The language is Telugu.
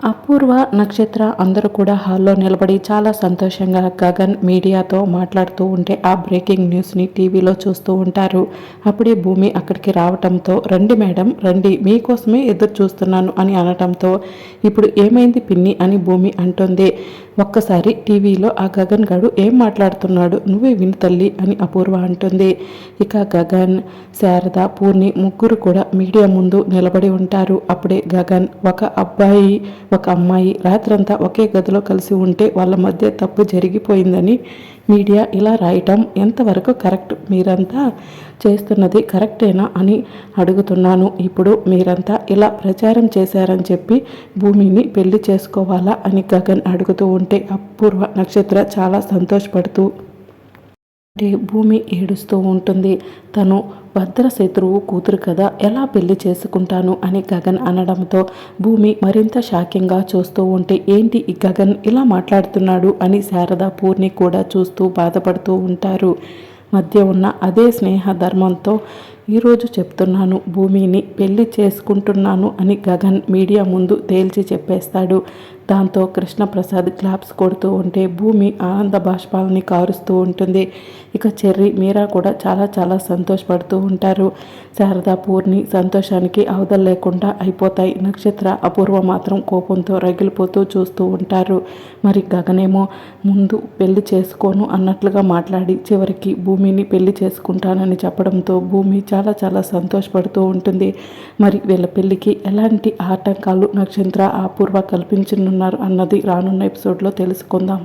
అపూర్వ నక్షత్ర అందరూ కూడా హాల్లో నిలబడి చాలా సంతోషంగా గగన్ మీడియాతో మాట్లాడుతూ ఉంటే ఆ బ్రేకింగ్ న్యూస్ని టీవీలో చూస్తూ ఉంటారు. అప్పుడే భూమి అక్కడికి రావటంతో రండి మేడం రండి మీకోసమే ఎదురు చూస్తున్నాను అని అనటంతో ఇప్పుడు ఏమైంది పిన్ని? అని భూమి అంటుంది. ఒక్కసారి టీవీలో ఆ గగన్ గడు ఏం మాట్లాడుతున్నాడు? నువ్వే విని తల్లి అని అపూర్వ అంటుంది. ఇక గగన్ శారద పూర్ణి ముగ్గురు కూడా మీడియా ముందు నిలబడి ఉంటారు. అప్పుడే గగన్ ఒక అబ్బాయి ఒక అమ్మాయి. రాత్రంతా ఒకే గదిలో కలిసి ఉంటే వాళ్ళ మధ్య తప్పు జరిగిపోయిందని మీడియా ఇలా రాయటం ఎంతవరకు కరెక్ట్? మీరంతా చేస్తున్నది కరెక్టేనా అని అడుగుతున్నాను. ఇప్పుడు మీరంతా ఇలా ప్రచారం చేశారని చెప్పి భూమిని పెళ్ళి చేసుకోవాలా అని గగన్ అడుగుతూ ఉంటే అపూర్వ నక్షత్ర చాలా సంతోషపడుతూ భూమి ఏడుస్తూ ఉంటుంది. తను భద్ర శత్రువు కూతురు కదా ఎలా పెళ్ళి చేసుకుంటాను అని గగన్ అనడంతో భూమి మరింత షాకింగ్గా చూస్తూ ఉంటే ఏంటి ఈ గగన్ ఇలా మాట్లాడుతున్నాడు అని శారద పూర్ణి కూడా చూస్తూ బాధపడుతూ ఉంటారు. మధ్య ఉన్న అదే స్నేహ ధర్మంతో ఈరోజు చెప్తున్నాను భూమిని పెళ్ళి చేసుకుంటున్నాను అని గగన్ మీడియా ముందు తేల్చి చెప్పేస్తాడు. దాంతో కృష్ణప్రసాద్ క్లాప్స్ కొడుతూ ఉంటే భూమి ఆనంద బాష్పాలని కారుస్తూ ఉంటుంది. ఇక చెర్రి మీరా కూడా చాలా చాలా సంతోషపడుతూ ఉంటారు. శారదా పూర్ణి సంతోషానికి అవధం లేకుండా అయిపోతాయి. నక్షత్ర అపూర్వ మాత్రం కోపంతో రగిలిపోతూ చూస్తూ ఉంటారు. మరి గగనేమో ముందు పెళ్ళి చేసుకోను అన్నట్లుగా మాట్లాడి చివరికి భూమిని పెళ్ళి చేసుకుంటానని చెప్పడంతో భూమి చాలా చాలా సంతోషపడుతూ ఉంటుంది. మరి వీళ్ళ పెళ్ళికి ఎలాంటి ఆటంకాలు నక్షత్ర అపూర్వ ఉన్నారు అన్నది రానున్న ఎపిసోడ్లో తెలుసుకుందాం.